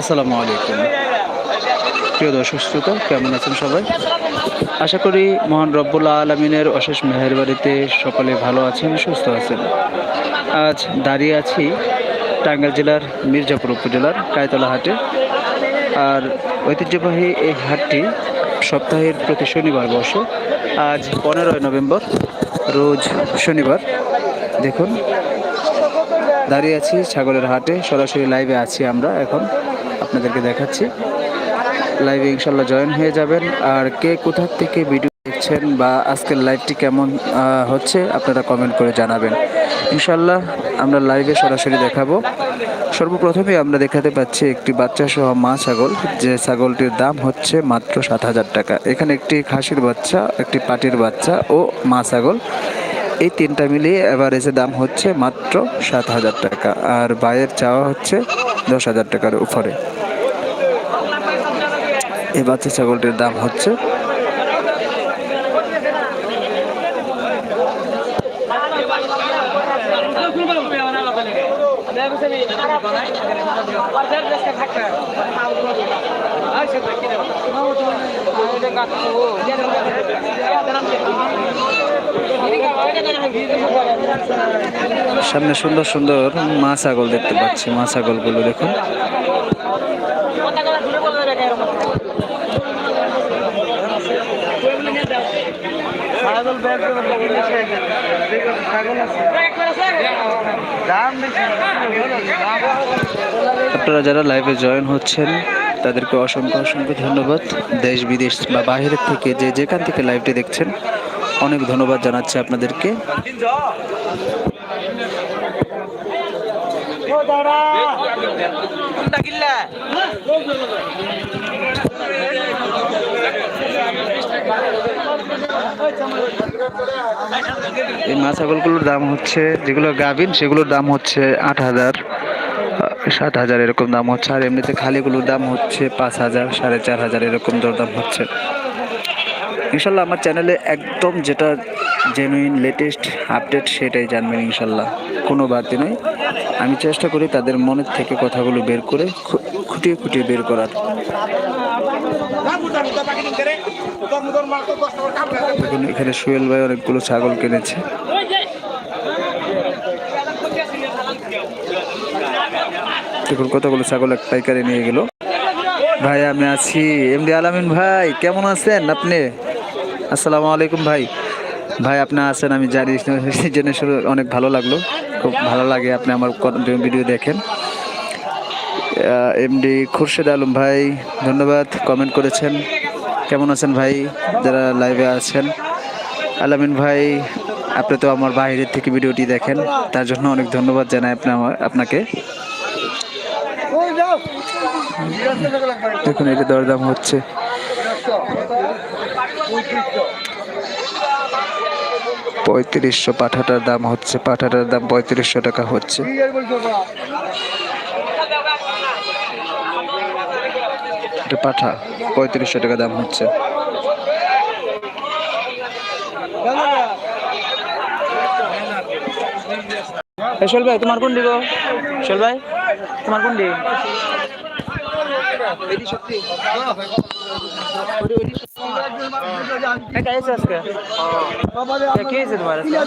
আসসালামু আলাইকুম। প্রিয় দর্শক শ্রোতা, কেমন আছেন সবাই? আশা করি মহান রব্বুল আলমিনের অশেষ মেহেরবাড়িতে সকলে ভালো আছেন, সুস্থ আছেন। আজ দাঁড়িয়ে আছি টাঙ্গাইল জেলার মির্জাপুর উপজেলার কায়তলা হাটে। আর ঐতিহ্যবাহী এই হাটটি সপ্তাহের প্রতি শনিবার বসে। আজ পনেরোই নভেম্বর, রোজ শনিবার। দেখুন, দাঁড়িয়ে আছি ছাগলের হাটে, সরাসরি লাইভে আছি আমরা এখন। আপনাদেরকে দেখাচ্ছি। লাইভে ইনশাল্লাহ জয়েন হয়ে যাবেন। আর কে কোথা থেকে ভিডিও দেখছেন বা আজকের লাইভটি কেমন হচ্ছে আপনারা কমেন্ট করে জানাবেন। ইনশাল্লাহ আমরা লাইভে সরাসরি দেখাবো। সর্বপ্রথমে আমরা দেখাতে পাচ্ছি একটি বাচ্চা সহ মা ছাগল, যে ছাগলটির দাম হচ্ছে মাত্র সাত হাজার টাকা। এখানে একটি খাসির বাচ্চা, একটি পাটির বাচ্চা ও মা ছাগল। এই তিনটা মিলিয়ে এভারেজে দাম হচ্ছে মাত্র সাত হাজার টাকা। আর বাইয়ের চাওয়া হচ্ছে দশ হাজার টাকার উপরে। এই বাচ্চা ছাগলটির দাম হচ্ছে। সামনে সুন্দর সুন্দর মা ছাগল দেখতে পাচ্ছি। মা ছাগলগুলো দেখুন। আপনারা যারা লাইভে জয়েন হচ্ছেন তাদেরকে অসংখ্য অসংখ্য ধন্যবাদ। দেশ বিদেশ বা বাইরের থেকে যে যেখান থেকে লাইভটি দেখছেন অনেক ধন্যবাদ জানাচ্ছি আপনাদেরকে। এই মা ছাগলগুলোর দাম হচ্ছে, যেগুলো গাভিন, সেগুলোর দাম হচ্ছে আট হাজার সাত হাজার এরকম দাম হচ্ছে, আর এমনিতে খালিগুলোর দাম হচ্ছে পাঁচ হাজার, সাড়ে চার হাজার এরকম দরদাম হচ্ছে। ইনশাল্লাহ আমার চ্যানেলে একদম যেটা জেনুইন লেটেস্ট আপডেট সেটাই জানবেন ইনশাল্লাহ, কোনো বাড়তি নয়। আমি চেষ্টা করি তাদের মনের থেকে কথাগুলো বের করে খুঁটিয়ে খুঁটিয়ে বের করার। দেখুন, এখানে সুয়েল ভাই অনেকগুলো ছাগল কিনেছে। দেখুন, কতগুলো ছাগল এক পাইকারি নিয়ে গেল। ভাই, আমি আছি। এমডি আলামিন ভাই, কেমন আছেন আপনি? আসসালামু আলাইকুম ভাই। ভাই, আপনি আছেন, আমি জানি, জেনে শুনে অনেক ভালো লাগল। খুব ভালো লাগে আপনি আমার ভিডিও দেখেন। এমডি খুরশেদ আলম ভাই, ধন্যবাদ কমেন্ট করেছেন। কেমন আছেন ভাই? যারা লাইভে আছেন। আলামিন ভাই, আপনি তো আমার বাইরের থেকে ভিডিওটি দেখেন, তার জন্য অনেক ধন্যবাদ জানাই আপনি আপনাকে। দেখুন, এটা দরদাম হচ্ছে। পঁয়ত্রিশশো পাঠাটার দাম হচ্ছে, পাঠাটার দাম পঁয়ত্রিশশো টাকা হচ্ছে। এটা পাঠা, পঁয়ত্রিশশো টাকা দাম হচ্ছে। শোল ভাই, তোমার কোন দিব শোল ভাই, তোমার কোন দি একা এসে আজকে এ, কি হয়েছে তোমার আজকে?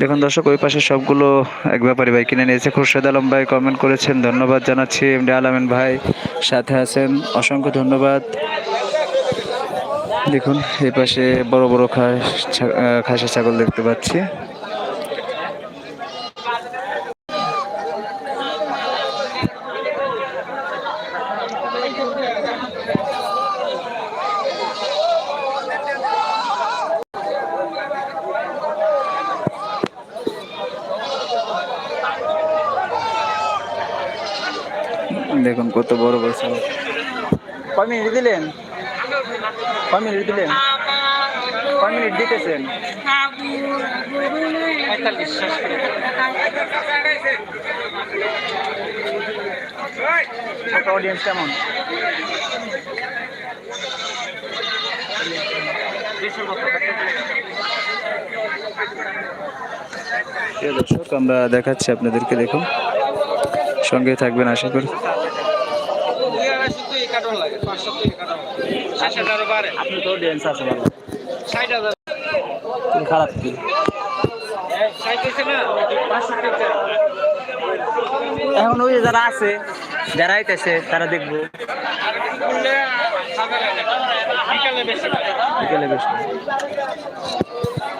দেখুন দর্শক ওই পাশে সবগুলো এক ব্যাপারী ভাই কিনে নিয়েছে। খুরশেদ আলম ভাই কমেন্ট করেছেন ধন্যবাদ জানাচ্ছি। এমডি আলামিন ভাই সাথে আছেন অসংখ্য ধন্যবাদ। দেখুন এই পাশে বড় বড় খাস আহ, ছাগল দেখতে পাচ্ছি। দেখুন কত বড় বড় ছাগল কয় মিনিট দিলেন? কয় মিনিট দিলেন? কয় মিনিট দিতেছেন? অডিয়েন্স কেমন? দর্শক আমরা দেখাচ্ছি আপনাদেরকে দেখুন। সঙ্গে থাকবেন আশা করি। আপনি তো অডিয়েন্স আছে ভালো। তুমি খারাপ কি? এখন ওই যারা আছে যারা আইতেছে তারা দেখব।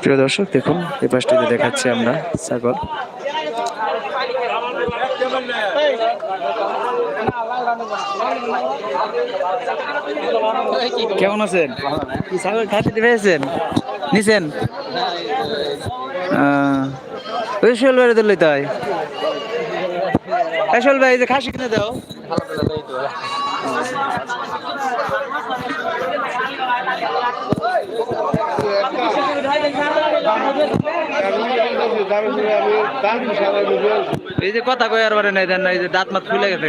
প্রিয় দর্শক দেখুন এই পাশটিতে দেখাচ্ছি আমরা ছাগল। কেমন আছেন? কি ছাগল খাইতে পেয়েছেন নিছেন? ওই শোল বাড়ি দিল্লি তাই আসল ভাই, এই যে খাসি কিনে দাও। এই যে কথা কই আর বারে নাই, দেন না, এই যে দাঁত মাত ফুলে গেছে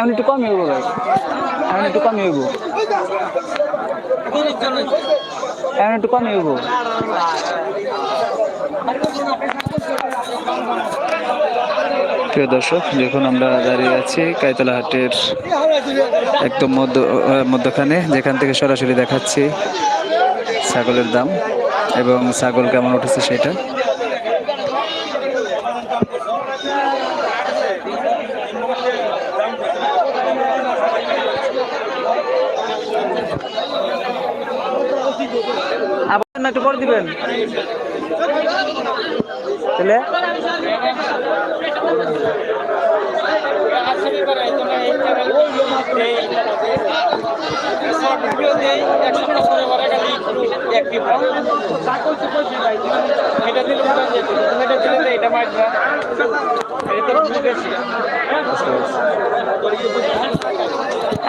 এমন একটু কমই হইব ভাই এমন একটু কমই হইব। এমন একটু কমই হইব। প্রিয় দর্শক দেখুন আমরা দাঁড়িয়ে আছি কাইতলা হাটের একদম মধ্য মধ্যখানে, যেখান থেকে সরাসরি দেখাচ্ছি ছাগলের দাম এবং ছাগল কেমন উঠেছে সেটা। একটু করে দিবেন। তাহলে?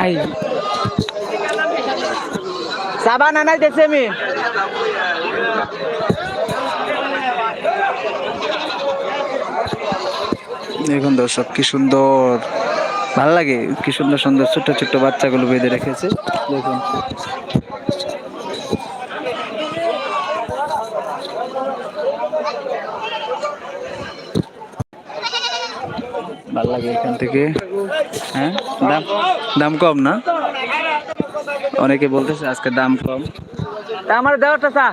আই। সাবান আনাইতেছি আমি। দেখুন দর্শক, কি সুন্দর। ভালো লাগে? কি সুন্দর সুন্দর ছোট্ট ছোট্ট বাচ্চাগুলো বেঁধে রেখেছে। দেখুন। ভালো লাগে এখান থেকে। হ্যাঁ? দাম দাম কম না? অনেকে বলতেছে আজকে দাম কম। আমার দেওয়াটা চা।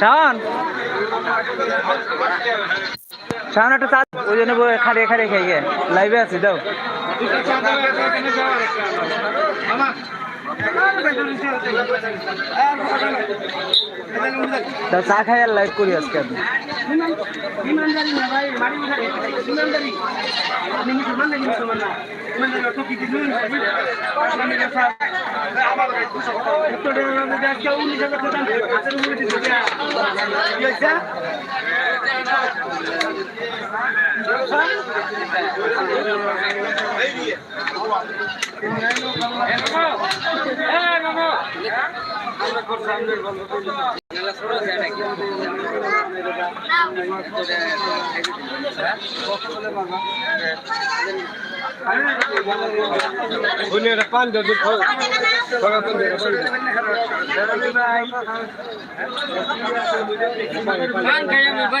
শাওন। সামনে একটা চাঁদ, ওই জন্য খাড়িয়ে খাড়িয়ে খাই গে লাইভে আছি, দাও। চা খাই আর লাইভ করি আজকে আপনি আমার Bunyi depan jadi kau, kau pun jadi kau. Pan kaya mubah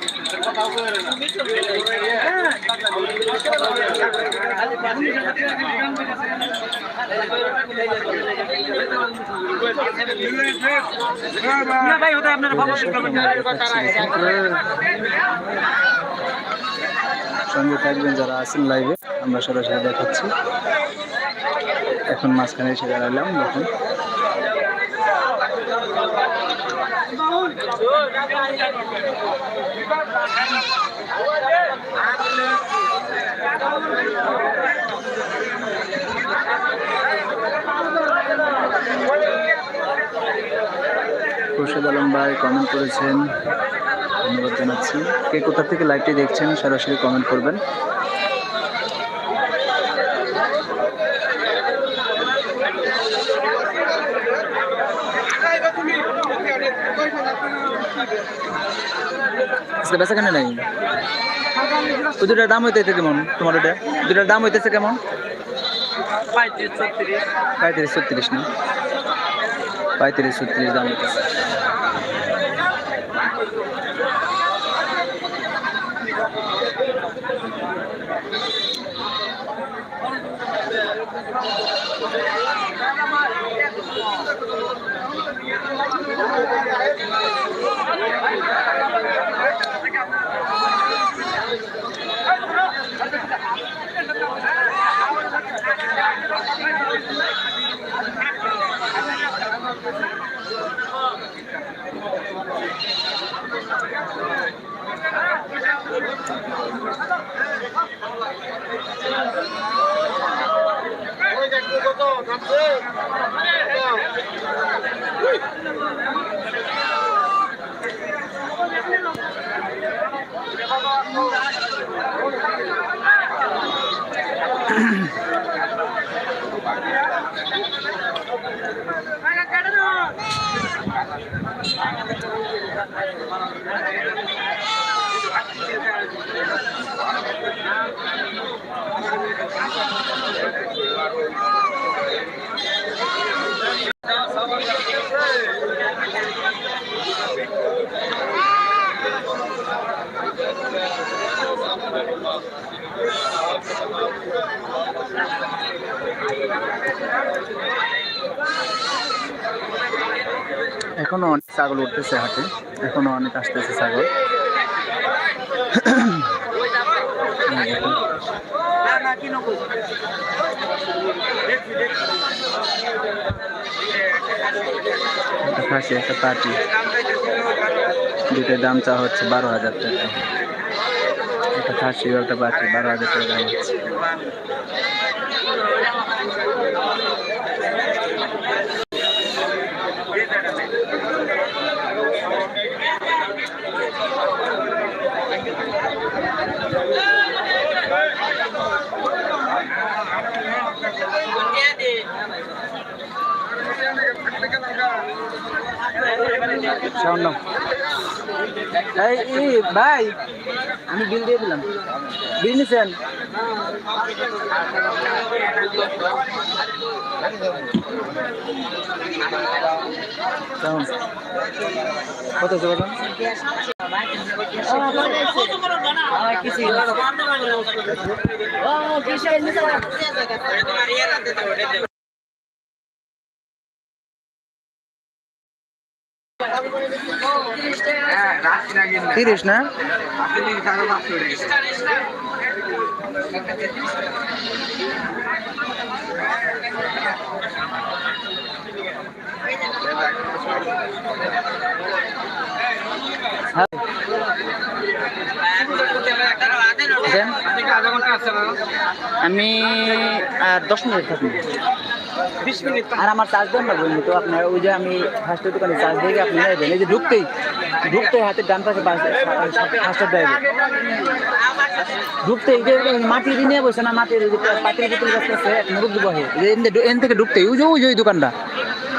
সঙ্গে থাকবেন যারা আছেন লাইভে আমরা সরাসরি দেখাচ্ছি। এখন মাঝখানে এসে দাঁড়ালাম দেখুন। খুরশেদ আলম ভাই কমেন্ট করেছেন। ধন্যবাদ জানাচ্ছি। কে কোথা থেকে লাইভটি দেখছেন সরাসরি কমেন্ট করবেন। আজকে বেচা কেন নাই? ওই দুটার দাম হইতেছে কেমন তোমার ওটা দুটার দাম হইতেছে কেমন? পঁয়ত্রিশ ছত্রিশ। পঁয়ত্রিশ ছত্রিশ না? পঁয়ত্রিশ ছত্রিশ দাম হইতেছে। Vai, vai, vai. এখনও অনেক ছাগল উঠতেছে হাটে। এখনও অনেক আসতেছে ছাগল। একটা দাম চা হচ্ছে বারো হাজার টাকা। একটা একটা বারো হাজার টাকা হচ্ছে। সাউন্ড। এই ভাই আমি বিল দিয়ে দিলাম। বিল নিছেন? কত আছে বলুন? তিরিশ না? দেন। আমি আর দশ মিনিট থাকি আর আমার চার্জ দেন না বলুন তো আপনার ওই যে আমি ফার্স্টের দোকানে চার্জ দিয়ে আপনি নেবেন এই যে ঢুকতেই ঢুকতে হাতের ডান পাশে ফার্স্টের ড্রাইভার ঢুকতে এই যে মাটি দিয়ে নিয়ে বসে না মাটির ওই যে পাতির বোতল গাছ আছে মুরুব্বি বহে যে এন থেকে ঢুকতেই ওই যে ওই যে ওই দোকানটা।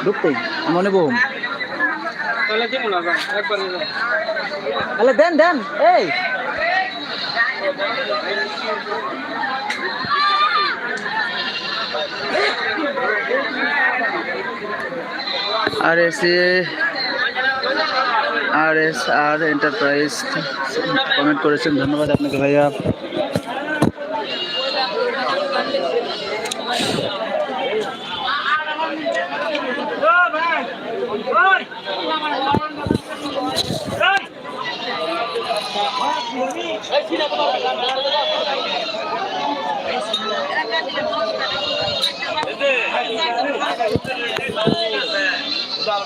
ঢুকতেই মনে বহুম দিব তাহলে দেন দেন এই। আর AC R S R enterprise comment করেছেন। ধন্যবাদ আপনাকে ভাইয়া।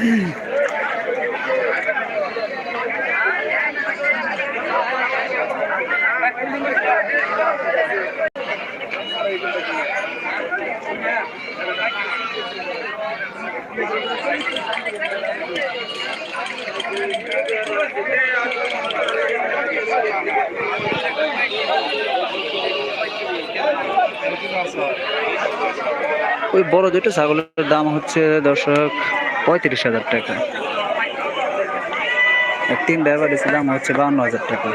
ওই বড় দুটো ছাগলের দাম হচ্ছে দর্শক পঁয়ত্রিশ হাজার টাকা। তিন ডাইভারের দাম হচ্ছে বাউন্ন হাজার টাকা।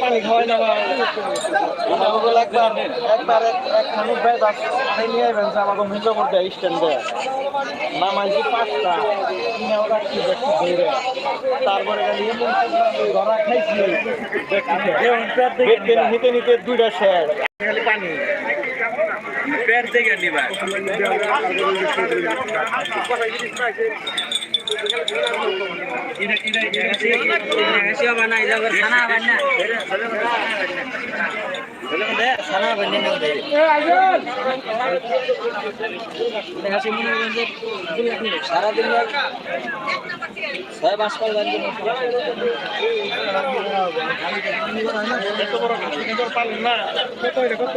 পানি খাওয়াই না আমাকে একবার একবার এক খানুক ভাই বাস খাই নিয়ে আইবেন যে আমাকে মিলে মধ্যে স্ট্যান্ডে নামাইছি পাঁচটা কিনে ওরা কি দেখি ধরে তারপরে ধরা খাইছি। দেখতে নিতে নিতে দুইটা শেষ খালি পানি। পেট থেকে নিবা। এত বড় সুন্দর পালন না কত